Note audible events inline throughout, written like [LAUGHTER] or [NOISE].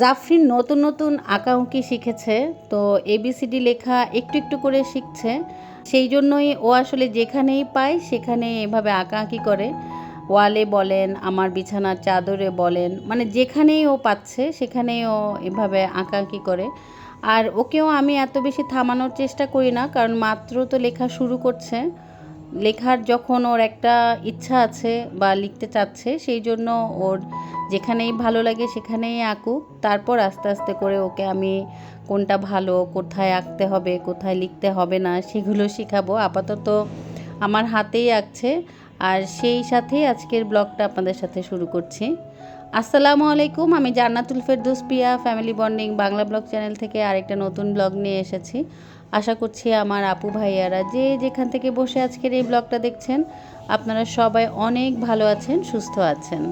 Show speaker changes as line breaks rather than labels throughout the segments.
জাফরিন নতুন নতুন আঁকাউঁকি শিখেছে? তো এবিসিডি লেখা একটু একটু করে শিখছে। সেই জন্যই ও আসলে যেখানেই পায় সেখানে এভাবে আঁকাআঁকি করে। ওয়ালে বলেন, আমার বিছানার চাদরে বলেন মানে যেখানেই ও পাচ্ছে সেখানেই ও এভাবে আঁকাআঁকি করে। আর ওকেও আমি এত বেশি থামানোর চেষ্টা করি না, কারণ মাত্র তো লেখা শুরু করছে। লেখার যখন ওর একটা ইচ্ছা আছে বা লিখতে চাচ্ছে, সেই জন্য ওর যেখানেই ভালো লাগে সেখানেই আঁকুক। তারপর আস্তে আস্তে করে ওকে আমি কোনটা ভালো, কোথায় আঁকতে হবে, কোথায় লিখতে হবে না, সেগুলো শেখাবো। আপাতত আমার হাতেই আঁকছে। আর সেই সাথেই আজকের ব্লগটা আপনাদের সাথে শুরু করছি। আসসালামু আলাইকুম, আমি Jannatul Ferdous Piya family bonding Bangla blog channel থেকে আরেকটা নতুন ব্লগ নিয়ে এসেছি। আশা করছি আমার আপু ভাইয়ারা যে যেখান থেকে বসে আজকের এই ব্লগটা দেখছেন, আপনারা সবাই অনেক ভালো আছেন, সুস্থ আছেন।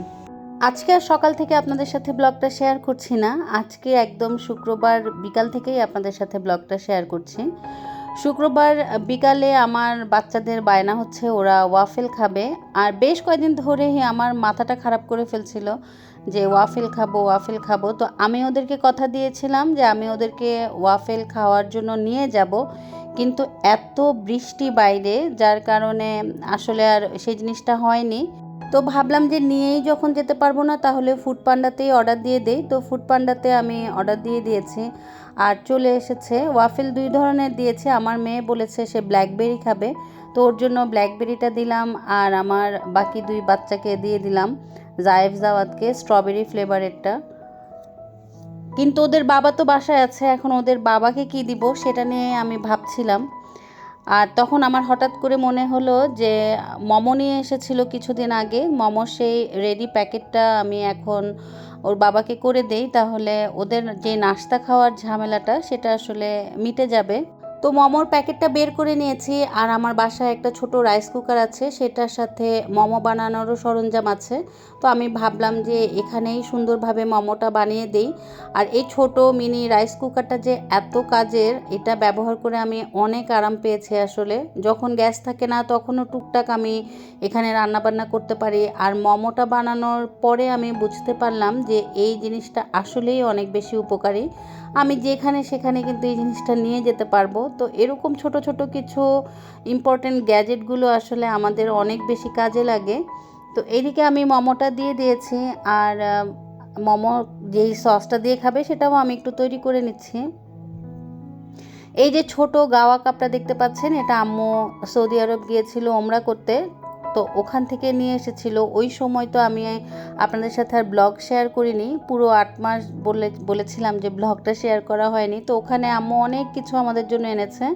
আজকে আর সকাল থেকে আপনাদের সাথে ব্লগটা শেয়ার করছি না। আজকে একদম শুক্রবার বিকাল থেকেই আপনাদের সাথে ব্লগটা শেয়ার করছি। শুক্রবার বিকালে আমার বাচ্চাদের বায়না হচ্ছে ওরা ওয়াফেল খাবে। আর বেশ কয়েকদিন ধরেই আমার মাথাটা খারাপ করে ফেলছিল যে ওয়াফেল খাব ওয়াফেল খাব। তো আমি ওদেরকে কথা দিয়েছিলাম যে আমি ওদেরকে ওয়াফেল খাওয়ার জন্য নিয়ে যাব। কিন্তু এত বৃষ্টি বাইরে, যার কারণে আসলে আর সেই জিনিসটা হয়নি। তো ভাবলাম যে নিয়েই যখন যেতে পারব না, তাহলে ফুড পান্ডাতেই অর্ডার দিয়ে দেই। তো ফুড পান্ডাতে আমি অর্ডার দিয়ে দিয়েছি। আর চলে এসেছে। ওয়াফেল দুই ধরনের দিয়েছে। আমার মেয়ে বলেছে সে ব্ল্যাকবেরি খাবে। তো ওর জন্য ব্ল্যাকবেরিটা দিলাম আর আমার বাকি দুই বাচ্চাকে দিয়ে দিলাম, জায়েফ জাওয়াতকে স্ট্রবেরি ফ্লেভারেরটা কিন্তু ওদের বাবা তো বাসায় আছে, এখন ওদের বাবাকে কি দিব সেটা নিয়ে আমি ভাবছিলাম। আর তখন আমার হঠাৎ করে মনে হলো যে মোমো নিয়ে এসেছিল কিছুদিন আগে। মোমো সেই রেডি প্যাকেটটা আমি এখন ওর বাবাকে করে দেই তাহলে ওদের যে নাস্তা খাওয়ার ঝামেলাটা সেটা আসলে মিটে যাবে। তো মোমোর প্যাকেটটা বের করে নিয়েছি আর আমার বাসায় একটা ছোট রাইস কুকার আছে, সেটার সাথে মোমো বানানোরও সরঞ্জাম আছে। তো আমি ভাবলাম যে এখানেই সুন্দরভাবে মোমোটা বানিয়ে দেই। আর এই ছোট মিনি রাইস কুকারটা যে এত কাজের, এটা ব্যবহার করে আমি অনেক আরাম পেয়েছি আসলে। যখন গ্যাস থাকে না, তখনও টুকটাক আমি এখানে রান্নাবান্না করতে পারি। আর মোমোটা বানানোর পরে আমি বুঝতে পারলাম যে এই জিনিসটা আসলেই অনেক বেশি উপকারী। আমি যেখানে সেখানে কিন্তু এই জিনিসটা নিয়ে যেতে পারব। তো এরকম ছোট ছোট কিছু ইম্পর্টেন্ট গ্যাজেটগুলো আসলে আমাদের অনেক বেশি কাজে লাগে। তো এদিকে আমি মোমোটা দিয়ে দিয়েছি আর মোমো যেই সসটা দিয়ে খাবে সেটাও আমি একটু তৈরি করে নিচ্ছি। এই যে ছোট গাওয়া কাপটা দেখতে পাচ্ছেন, এটা আম্মু সৌদি আরব গিয়েছিল ওমরা করতে। তো ওখান থেকে নিয়ে এসেছিল। ওই সময় তো আমি আপনাদের সাথে আর ব্লগ শেয়ার করিনি। পুরো আট মাস বলে, বলেছিলাম যে ব্লগটা শেয়ার করা হয়নি। তো ওখানে আম্মু অনেক কিছু আমাদের জন্য এনেছে।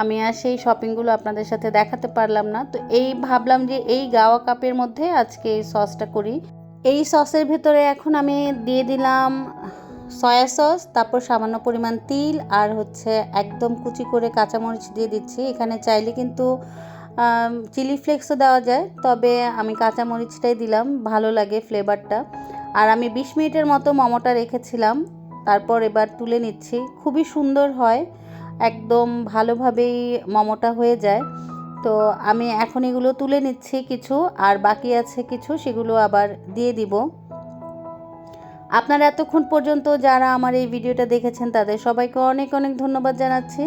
আমি আর সেই শপিংগুলো আপনাদের সাথে দেখাতে পারলাম না। তো এই ভাবলাম যে এই গাওয়া কাপের মধ্যে আজকে এই সসটা করি। এই সসের ভেতরে এখন আমি দিয়ে দিলাম সয়া সস তারপর সামান্য পরিমাণ তিল, আর হচ্ছে একদম কুচি করে কাঁচামরিচ দিয়ে দিচ্ছি। এখানে চাইলে কিন্তু চিলি ফ্লেক্সও দেওয়া যায়, তবে আমি কাঁচামরিচটাই দিলাম, ভালো লাগে ফ্লেভারটা। আর আমি বিশ মিনিটের মতো মোমোটা রেখেছিলাম, তারপর এবার তুলে নিচ্ছি। খুবই সুন্দর হয়, একদম ভালোভাবেই মোমোটা হয়ে যায়। তো আমি এখন এগুলো তুলে নিচ্ছি কিছু, আর বাকি আছে কিছু, সেগুলো আবার দিয়ে দিব। আপনারা এতক্ষণ পর্যন্ত যারা আমার এই ভিডিওটা দেখেছেন, তাদের সবাইকে অনেক অনেক ধন্যবাদ জানাচ্ছি।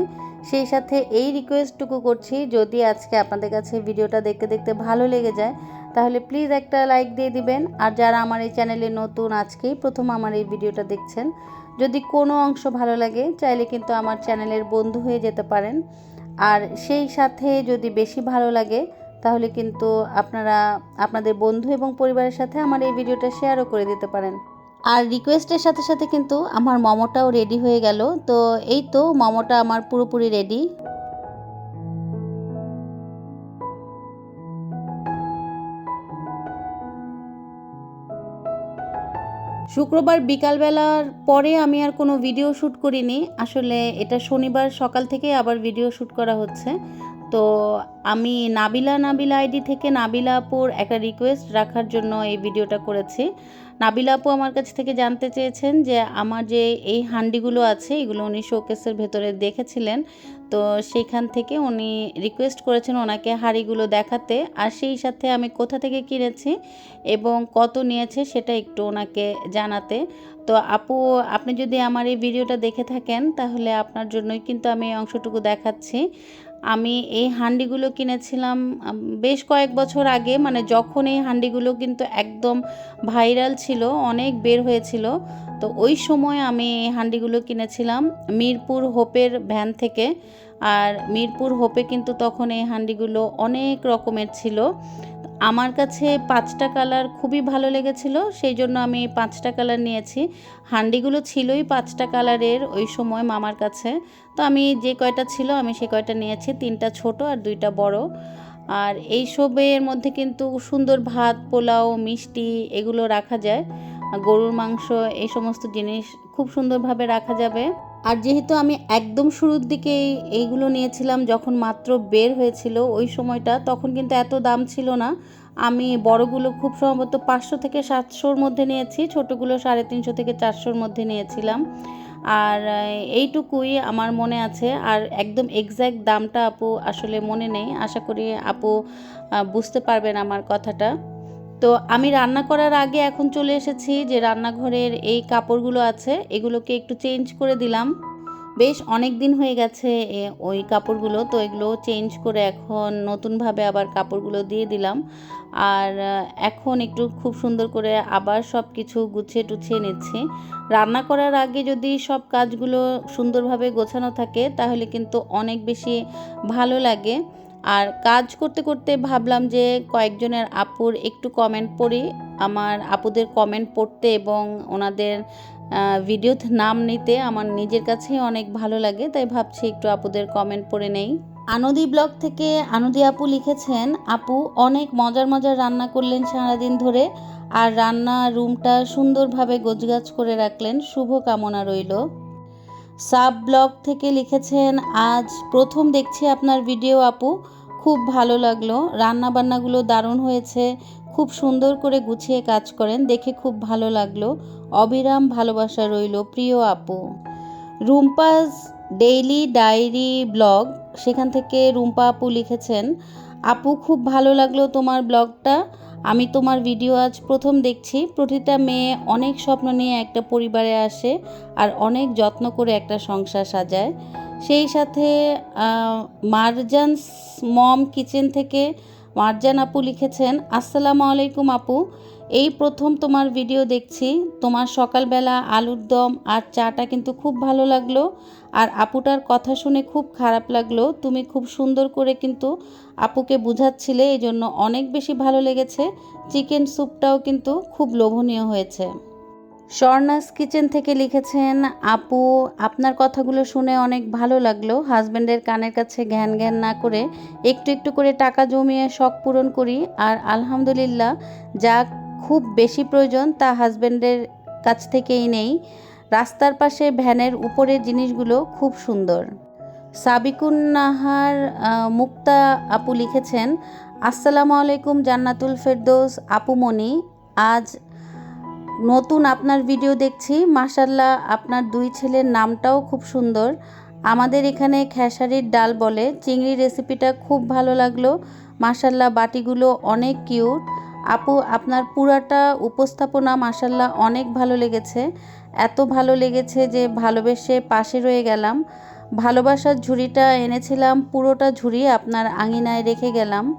সেই সাথে এই রিকোয়েস্টটুকু করছি, যদি আজকে আপনাদের কাছে ভিডিওটা দেখতে দেখতে ভালো লেগে যায়, তাহলে প্লিজ একটা লাইক দিয়ে দিবেন। আর যারা আমার এই চ্যানেলে নতুন আজকেই প্রথম আমার এই ভিডিওটা দেখছেন, যদি কোনো অংশ ভালো লাগে, চাইলে কিন্তু আমার চ্যানেলের বন্ধু হয়ে যেতে পারেন। আর সেই সাথে যদি বেশি ভালো লাগে, তাহলে কিন্তু আপনারা, আপনাদের বন্ধু এবং পরিবারের সাথে আমার এই ভিডিওটা শেয়ারও করে দিতে পারেন। আর রিকোয়েস্টের সাথে সাথে কিন্তু আমার মোমোটাও রেডি হয়ে গেল। তো এই তো মোমোটা আমার পুরোপুরি রেডি শুক্রবার বিকালবেলার পরে আমি আর কোনো ভিডিও শ্যুট করিনি। আসলে এটা শনিবার সকাল থেকে আবার ভিডিও শ্যুট করা হচ্ছে। তো আমি নাবিলা নাবিলা আইডি থেকে নাবিলা আপুর একটা রিকোয়েস্ট রাখার জন্য এই ভিডিওটা করেছি। নাবিলা আপু আমার কাছ থেকে জানতে চেয়েছেন যে আমার যে এই হান্ডিগুলো আছে, এগুলো উনি শোকেসের ভেতরে দেখেছিলেন। তো সেইখান থেকে উনি রিকোয়েস্ট করেছেন ওনাকে হাঁড়িগুলো দেখাতে। আর সেই সাথে আমি কোথা থেকে কিনেছি এবং কত নিয়েছে সেটা একটু ওনাকে জানাতে। তো আপু, আপনি যদি আমার এই ভিডিওটা দেখে থাকেন, তাহলে আপনার জন্যই কিন্তু আমি এই অংশটুকু দেখাচ্ছি। আমি এই হাঁডিগুলো কিনেছিলাম বেশ কয়েক বছর আগে। মানে যখন এই হাঁডিগুলো কিন্তু একদম ভাইরাল ছিল, অনেক বের হয়েছিল, তো ওই সময় আমি এই হান্ডিগুলো কিনেছিলাম মিরপুর হোপের ভ্যান থেকে। আর মিরপুর হোপে কিন্তু তখন এই হান্ডিগুলো অনেক রকমের ছিল। আমার কাছে পাঁচটা কালার খুবই ভালো লেগেছিল, সেই জন্য আমি পাঁচটা কালার নিয়েছি। হান্ডিগুলো ছিলই পাঁচটা কালারের ওই সময় মামার কাছে। তো আমি যে কয়টা ছিল আমি সে কয়টা নিয়েছি, তিনটা ছোট আর দুইটা বড়। আর এই সবের মধ্যে কিন্তু সুন্দর ভাত, পোলাও, মিষ্টি এগুলো রাখা যায়। গরুর মাংস এই সমস্ত জিনিস খুব সুন্দরভাবে রাখা যাবে। আর যেহেতু আমি একদম শুরুর দিকে এইগুলো নিয়েছিলাম, যখন মাত্র বের হয়েছিল ওই সময়টা, তখন কিন্তু এত দাম ছিল না। আমি বড়গুলো খুব সম্ভবত পাঁচশো থেকে সাতশোর মধ্যে নিয়েছি, ছোটোগুলো সাড়ে তিনশো থেকে চারশোর মধ্যে নিয়েছিলাম। আর এইটুকুই আমার মনে আছে। আর একদম এক্স্যাক্ট দামটা আপু আসলে মনে নেই। আশা করি আপু বুঝতে পারবেন আমার কথাটা। তো আমি রান্না করার আগে এখন চলে এসেছি যে রান্নাঘরের এই কাপড়গুলো আছে, এগুলোকে একটু চেঞ্জ করে দিলাম। বেশ অনেক দিন হয়ে গেছে ওই কাপড়গুলো, তো এগুলো চেঞ্জ করে এখন নতুনভাবে আবার কাপড়গুলো দিয়ে দিলাম। আর এখন একটু খুব সুন্দর করে আবার সব কিছু গুছিয়ে টুছিয়ে নিচ্ছি। রান্না করার আগে যদি সব কাজগুলো সুন্দরভাবে গোছানো থাকে, তাহলে কিন্তু অনেক বেশি ভালো লাগে। আর কাজ করতে করতে ভাবলাম যে কয়েকজনের আপুর একটু কমেন্ট পড়ি। আমার আপুদের কমেন্ট পড়তে এবং ওনাদের ভিডিওতে নাম নিতে আমার নিজের কাছেই অনেক ভালো লাগে, তাই ভাবছি একটু আপুদের কমেন্ট পড়ে নেই। আনদি ব্লগ থেকে আনদি আপু লিখেছেন, আপু, অনেক মজার মজার রান্না করলেন সারাদিন ধরে, আর রান্না রুমটা সুন্দরভাবে গোছগাছ করে রাখলেন। শুভ কামনা রইল। সাব ব্লগ থেকে লিখেছেন, আজ প্রথম দেখছি আপনার ভিডিও, আপু। খুব ভালো লাগল। রান্না বান্নাগুলো দারুণ হয়েছে। খুব সুন্দর করে গুছিয়ে কাজ করেন। দেখে খুব ভালো লাগল। অবিরাম ভালোবাসা রইল, প্রিয় আপু। রুম্পাস ডেইলি ডায়েরি ব্লগ, সেখান থেকে রুম্পা আপু লিখেছেন, আপু, খুব ভালো লাগল তোমার ব্লগটা। আমি তোমার ভিডিও আজ প্রথম দেখছি। প্রতিটা মেয়ে অনেক স্বপ্ন নিয়ে একটা পরিবারে আসে আর অনেক যত্ন করে একটা সংসার সাজায়। সেই সাথে আহ, মারজান মম কিচেন থেকে মারজান আপু লিখেছেন আসসালামু আলাইকুম আপু। এই প্রথম তোমার ভিডিও দেখছি। তোমার সকালবেলা আলুর দম আর চাটা কিন্তু খুব ভালো লাগল। আর আপুটার কথা শুনে খুব খারাপ লাগল। তুমি খুব সুন্দর করে কিন্তু আপুকে বুঝাচ্ছিলে এই জন্য অনেক বেশি ভালো লেগেছে। চিকেন স্যুপটাও কিন্তু খুব লোভনীয় হয়েছে। স্বর্ণাস কিচেন থেকে লিখেছেন, আপু, আপনার কথাগুলো শুনে অনেক ভালো লাগল। হাজব্যান্ডের কানের কাছে ঘ্যান ঘ্যান না করে একটু একটু করে টাকা জমিয়ে শখ পূরণ করি। আর আলহামদুলিল্লাহ, যা খুব বেশি প্রয়োজন তা হাজব্যান্ডের কাছ থেকেই নেই। রাস্তার পাশে ভ্যানের উপরের জিনিসগুলো খুব সুন্দর। সাবিকুন নাহার মুক্তা আপু লিখেছেন, আসসালামু আলাইকুম জান্নাতুল ফেরদৌস আপুমণি আজ নতুন আপনার ভিডিও দেখছি। মাশাল্লাহ আপনার দুই ছেলের নামটাও খুব সুন্দর। আমাদের এখানে খেসারির ডাল বলে, চিংড়ি রেসিপিটা খুব ভালো লাগল। মাশাল্লাহ বাটিগুলো অনেক কিউট আপু, আপনার পুরাটা উপস্থাপনা মাশাল্লাহ অনেক ভালো লেগেছে। এত ভালো লেগেছে যে ভালোবেসে পাশে রয়ে গেলাম। ভালোবাসার ঝুড়িটা এনেছিলাম, পুরোটা ঝুড়ি আপনার আঙিনায় রেখে গেলাম।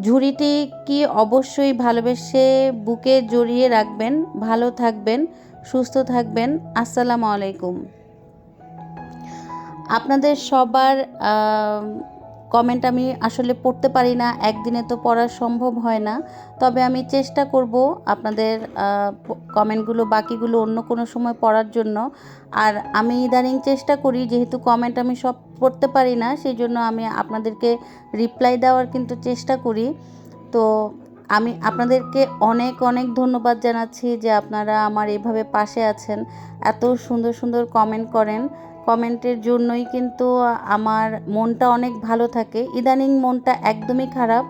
ঝুড়িটি কি অবশ্যই ভালোবেসে বুকে জড়িয়ে রাখবেন। ভালো থাকবেন, সুস্থ থাকবেন। আসসালামু আলাইকুম। আপনাদের সবার কমেন্ট আমি আসলে পড়তে পারি না, একদিনে তো পড়া সম্ভব হয় না। তবে আমি চেষ্টা করব আপনাদের কমেন্টগুলো বাকিগুলো অন্য কোনো সময় পড়ার জন্য। আর আমি ইদানিং চেষ্টা করি, যেহেতু কমেন্ট আমি সব পড়তে পারি না সেই জন্য আমি আপনাদেরকে রিপ্লাই দেওয়ার কিন্তু চেষ্টা করি। তো আমি আপনাদেরকে অনেক অনেক ধন্যবাদ জানাচ্ছি যে আপনারা আমার এভাবে পাশে আছেন, এত সুন্দর সুন্দর কমেন্ট করেন। কমেন্টের জন্যই কিন্তু আমার মনটা অনেক ভালো থাকে। ইদানিং মনটা একদমই খারাপ।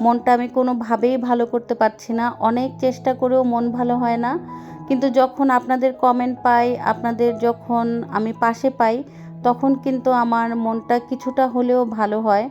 মনটা আমি কোনোভাবেই ভালো করতে পারছি না। অনেক চেষ্টা করেও মন ভালো হয় না। কিন্তু যখন আপনাদের কমেন্ট পাই, আপনাদের যখন আমি পাশে পাই, তখন কিন্তু আমার মনটা কিছুটা হলেও ভালো হয়।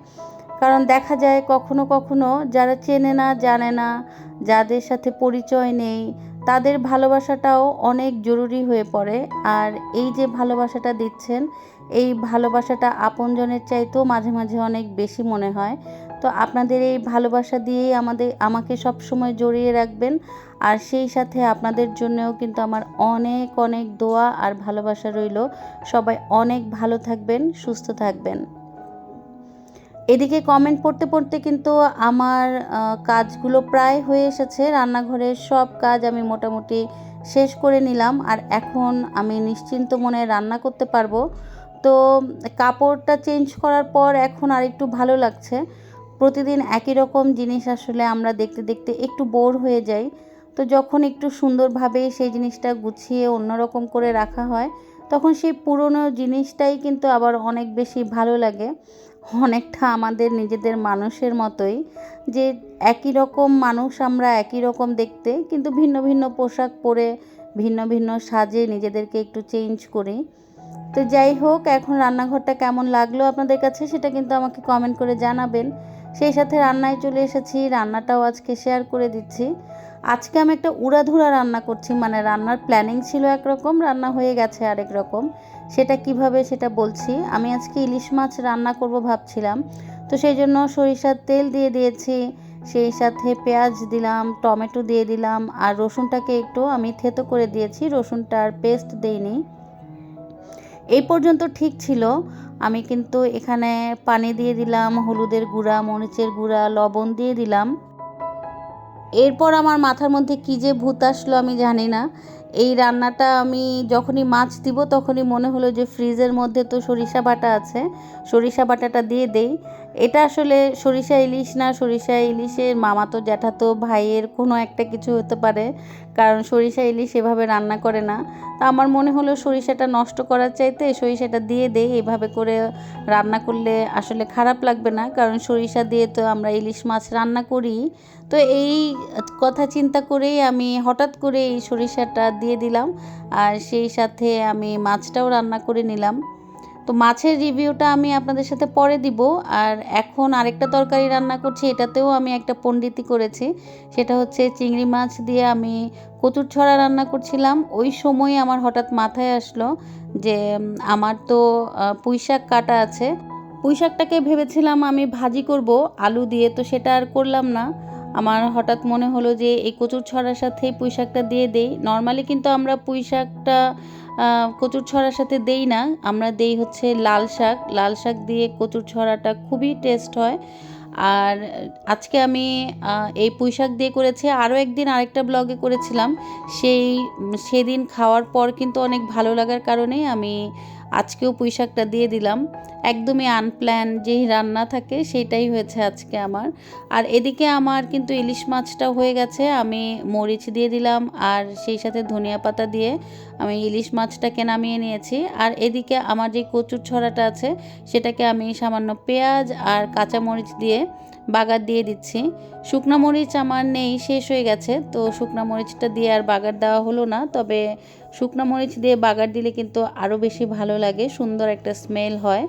কারণ দেখা যায় কখনো কখনো যারা চেনে না, জানে না, যাদের সাথে পরিচয় নেই, তাদের ভালোবাসাটাও অনেক জরুরি হয়ে পড়ে। আর এই যে ভালোবাসাটা দিচ্ছেন, এই ভালোবাসাটা আপনজনের চাইতেও মাঝে মাঝে অনেক বেশি মনে হয়। তো আপনাদের এই ভালোবাসা দিয়েই আমাদের, আমাকে সব সময় জড়িয়ে রাখবেন। আর সেই সাথে আপনাদের জন্যও কিন্তু আমার অনেক অনেক দোয়া আর ভালোবাসা রইল। সবাই অনেক ভালো থাকবেন, সুস্থ থাকবেন। এদিকে কমেন্ট পড়তে পড়তে কিন্তু আমার কাজগুলো প্রায় হয়ে এসেছে। রান্নাঘরের সব কাজ আমি মোটামুটি শেষ করে নিলাম আর এখন আমি নিশ্চিন্ত মনে রান্না করতে পারব। তো কাপড়টা চেঞ্জ করার পর এখন আর একটু ভালো লাগছে। প্রতিদিন একই রকম জিনিস আসলে আমরা দেখতে দেখতে একটু বোর হয়ে যাই। তো যখন একটু সুন্দরভাবে সেই জিনিসটা গুছিয়ে অন্যরকম করে রাখা হয়, তখন সেই পুরনো জিনিসটাই কিন্তু আবার অনেক বেশি ভালো লাগে। অনেকটা আমাদের নিজেদের মানুষের মতোই, যে একই রকম মানুষ আমরা একই রকম দেখতে, কিন্তু ভিন্ন ভিন্ন পোশাক পরে, ভিন্ন ভিন্ন সাজে নিজেদেরকে একটু চেঞ্জ করি। তো যাই হোক, এখন রান্নাঘরটা কেমন লাগল আপনাদের কাছে সেটা কিন্তু আমাকে কমেন্ট করে জানাবেন। সেই সাথে রান্নায় চলে এসেছি, রান্নাটাও আজকে শেয়ার করে দিচ্ছি। আজকে আমি একটা উড়াধুরা রান্না করছি মানে রান্নার প্ল্যানিং ছিল একরকম, রান্না হয়ে গেছে আরেক রকম। সেটা কীভাবে সেটা বলছি। আমি আজকে ইলিশ মাছ রান্না করব ভাবছিলাম। তো সেই জন্য সরিষার তেল দিয়ে দিয়েছি, সেই সাথে পেঁয়াজ দিলাম, টমেটো দিয়ে দিলাম, আর রসুনটাকে একটু আমি থেতো করে দিয়েছি রসুনটার পেস্ট দেইনি। এই পর্যন্ত ঠিক ছিল। আমি কিন্তু এখানে পানি দিয়ে দিলাম, হলুদের গুঁড়া, মরিচের গুঁড়া, লবণ দিয়ে দিলাম। এরপর আমার মাথার মধ্যে কী যে ভূত আসলো আমি জানি না। এই রান্নাটা আমি যখনই মাছ দিব তখনই মনে হলো যে ফ্রিজের মধ্যে তো সরিষা বাটা আছে। সরিষা বাটাটা দিয়ে দেই। এটা আসলে সরিষা ইলিশ না, সরিষা ইলিশের মামাতো জ্যাঠাতো ভাইয়ের কোনো একটা কিছু হতে পারে, কারণ সরিষা ইলিশ এভাবে রান্না করে না। তা আমার মনে হলো সরিষাটা নষ্ট করার চাইতে সরিষাটা দিয়ে দেয় এভাবে করে রান্না করলে আসলে খারাপ লাগবে না, কারণ সরিষা দিয়ে তো আমরা ইলিশ মাছ রান্না করি। তো এই কথা চিন্তা করেই আমি হঠাৎ করে এই সরিষাটা দিয়ে দিলাম, আর সেই সাথে আমি মাছটাও রান্না করে নিলাম। তো মাছের রিভিউটা আমি আপনাদের সাথে পরে দিব। আর এখন আরেকটা তরকারি রান্না করছি, এটাতেও আমি একটা পণ্ডিতি করেছি। সেটা হচ্ছে চিংড়ি মাছ দিয়ে আমি কচুর ছড়া রান্না করছিলাম। ওই সময় আমার হঠাৎ মাথায় আসলো যে, আমার তো পুঁই শাক কাটা আছে। পুঁই শাকটাকে ভেবেছিলাম আমি ভাজি করব, আলু দিয়ে, তো সেটা আর করলাম না। আমার হঠাৎ মনে হলো যে এই কচুর ছড়ার সাথে পুঁই শাকটা দিয়ে দেই। নর্মালি কিন্তু আমরা পুঁই শাকটা কচুর ছড়ার সাথে দেই না। আমরা দেই হচ্ছে লাল শাক। লাল শাক দিয়ে কচুর ছড়াটা খুবই টেস্ট হয়। আর আজকে আমি এই পুঁই শাক দিয়ে করেছি। আরও একদিন আরেকটা ব্লগে করেছিলাম। সেই, সেদিন খাওয়ার পর কিন্তু অনেক ভালো লাগার কারণে আমি আজকেও পুঁই শাকটা দিয়ে দিলাম। একদমই আনপ্ল্যান যেই রান্না থাকে সেটাই হয়েছে আজকে আমার। আর এদিকে আমার কিন্তু ইলিশ মাছটা হয়ে গেছে, আমি মরিচ দিয়ে দিলাম আর সেই সাথে ধনিয়া পাতা দিয়ে আমি ইলিশ মাছটাকে নামিয়ে নিয়েছি। আর এদিকে আমার যে কচুর ছড়াটা আছে সেটাকে আমি সামান্য পেঁয়াজ আর কাঁচা মরিচ দিয়ে বাগার দিয়ে দিচ্ছি। শুকনা মরিচ আমার নেই, শেষ হয়ে গেছে। তো শুকনা মরিচটা দিয়ে আর বাগার দেওয়া হলো না। তবে শুকনা মরিচ দিয়ে বাগার দিলে কিন্তু আরও বেশি ভালো লাগে, সুন্দর একটা স্মেল হয়।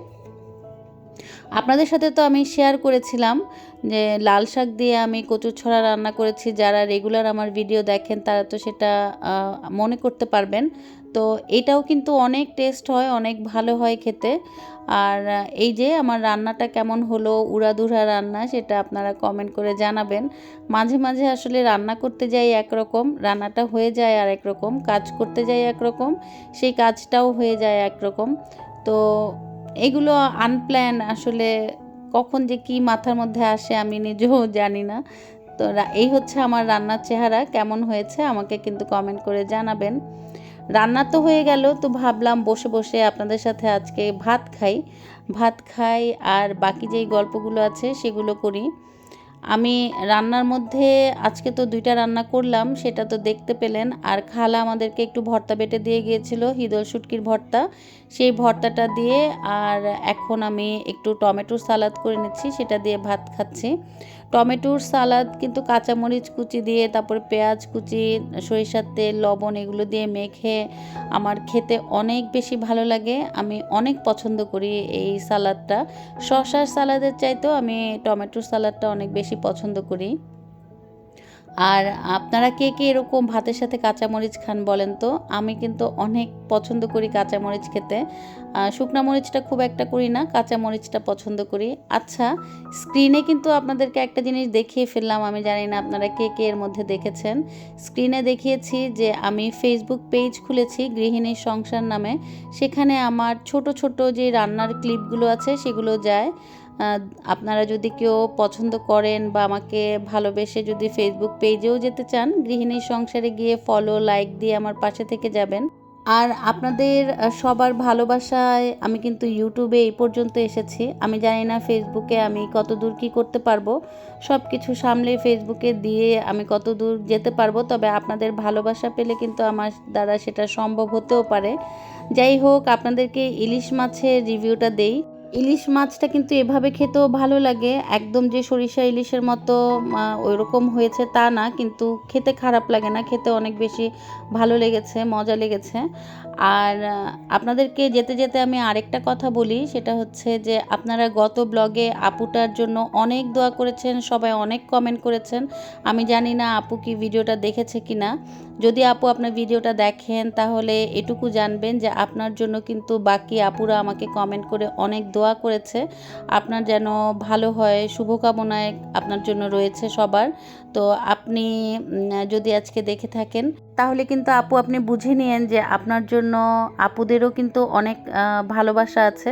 আপনাদের সাথে তো আমি শেয়ার করেছিলাম যে লাল শাক দিয়ে আমি কচুর ছড়া রান্না করেছি। যারা রেগুলার আমার ভিডিও দেখেন, তারা তো সেটা মনে করতে পারবেন। তো এটাও কিন্তু অনেক টেস্ট হয়, অনেক ভালো হয় খেতে। আর এই যে আমার রান্নাটা কেমন হলো উড়াধুরা রান্না সেটা আপনারা কমেন্ট করে জানাবেন। মাঝে মাঝে আসলে রান্না করতে যাই একরকম, রান্নাটা হয়ে যায় আর একরকম কাজ করতে যাই একরকম, সেই কাজটাও হয়ে যায় একরকম। তো এগুলো আনপ্ল্যান আসলে কখন যে কি মাথার মধ্যে আসে আমি নিজেও [LAUGHS] জানি না। তো এই হচ্ছে আমার রান্নার চেহারা, কেমন হয়েছে আমাকে কিন্তু কমেন্ট করে জানাবেন। রান্না তো হয়ে গেল, তো ভাবলাম বসে বসে আপনাদের সাথে আজকে ভাত খাই। ভাত খাই আর বাকি যেই গল্পগুলো আছে সেগুলো করি। আমি রান্নার মধ্যে আজকে তো দুইটা রান্না করলাম, সেটা তো দেখতে পেলেন। আর খালা আমাদেরকে একটু ভর্তা বেটে দিয়ে গিয়েছিল, হিদল শুটকির ভর্তা। সেই ভর্তাটা দিয়ে আর এখন আমি একটু টমেটোর সালাদ করে নিচ্ছি, সেটা দিয়ে ভাত খাচ্ছি। টমেটোর সালাদ, কিন্তু কাঁচামরিচ কুচি দিয়ে, তারপর পেঁয়াজ কুচি, সরিষার তেল, লবণ, এগুলো দিয়ে মেখে আমার খেতে অনেক বেশি ভালো লাগে। আমি অনেক পছন্দ করি এই সালাদটা। শশার সালাদের চাইতেও আমি টমেটোর সালাদটা অনেক বেশি পছন্দ করি। আর আপনারা কে কে এরকম ভাতের সাথে কাঁচামরিচ খান বলেন তো? আমি কিন্তু অনেক পছন্দ করি কাঁচামরিচ খেতে। শুকনা মরিচটা খুব একটা করি না, কাঁচামরিচটা পছন্দ করি। আচ্ছা স্ক্রিনে কিন্তু আপনাদেরকে একটা জিনিস দেখিয়ে ফেললাম, আমি জানি না আপনারা কে কে এর মধ্যে দেখেছেন। স্ক্রিনে দেখিয়েছি যে আমি ফেসবুক পেজ খুলেছি গৃহিণীর সংসার নামে। সেখানে আমার ছোট ছোট যে রান্নার ক্লিপগুলো আছে, সেগুলো যায়। আপনারা যদি কেউ পছন্দ করেন বা আমাকে ভালোবেসে যদি ফেসবুক পেজেও যেতে চান, গৃহিণীর সংসারে গিয়ে ফলো লাইক দিয়ে আমার পাশে থেকে যাবেন। আর আপনাদের সবার ভালোবাসায় আমি কিন্তু ইউটিউবে এই পর্যন্ত এসেছি। আমি জানি না ফেসবুকে আমি কত দূর কী করতে পারব। সব কিছু সামলে ফেসবুকে দিয়ে আমি কত দূর যেতে পারব। তবে আপনাদের ভালোবাসা পেলে কিন্তু আমার দ্বারা সেটা সম্ভব হতেও পারে। যাই হোক, আপনাদেরকে ইলিশ মাছের রিভিউটা দেই। ইলিশ মাছটা কিন্তু এভাবে খেতেও ভালো লাগে। একদম যে সরিষা ইলিশের মতো ওই রকম হয়েছে তা না, কিন্তু খেতে খারাপ লাগে না, খেতে অনেক বেশি ভালো লেগেছে, মজা লেগেছে। আর আপনাদেরকে যেতে যেতে আমি আরেকটা কথা বলি, সেটা হচ্ছে যে আপনারা গত ব্লগে আপুটার জন্য অনেক দোয়া করেছেন, সবাই অনেক কমেন্ট করেছেন। আমি জানি না আপু কি ভিডিওটা দেখেছে কি না যদি আপু আপনার ভিডিওটা দেখেন, তাহলে এটুকু জানবেন যে আপনার জন্য কিন্তু বাকি আপুরা আমাকে কমেন্ট করে অনেক দোয়া করেছে। আপনার যেন ভালো হয়, শুভকামনায় আপনার জন্য রয়েছে সবার। তো আপনি যদি আজকে দেখে থাকেন তাহলে কিন্তু আপু, আপনি বুঝে নিয়েন যে আপনার জন্য আপুদেরও কিন্তু অনেক ভালোবাসা আছে,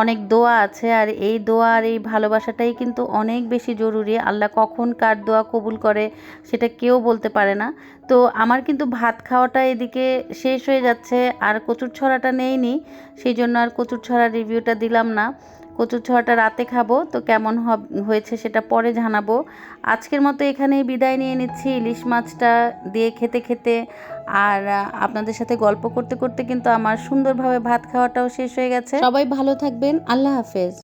অনেক দোয়া আছে, আর এই দোয়া আর এই ভালোবাসাটাই কিন্তু অনেক বেশি জরুরি। আল্লাহ কখন কার দোয়া কবুল করে সেটা কেউ বলতে পারে না। তো আমার কিন্তু ভাত খাওয়াটা এদিকে শেষ হয়ে যাচ্ছে, আর কচুর ছড়াটা নেইনি, সেই জন্য আর কচুর ছড়া রিভিউটা দিলাম না। কচুর ছড়াটা রাতে খাব, তো কেমন হয়েছে সেটা পরে জানাব। আজকের মতো এখানেই বিদায় নিয়ে নিচ্ছি, ইলিশ মাছটা দিয়ে খেতে খেতে। আর আপনাদের সাথে গল্প করতে করতে কিন্তু আমার সুন্দরভাবে ভাত খাওয়াটাও শেষ হয়ে গেছে। সবাই ভালো থাকবেন, আল্লাহ হাফেজ।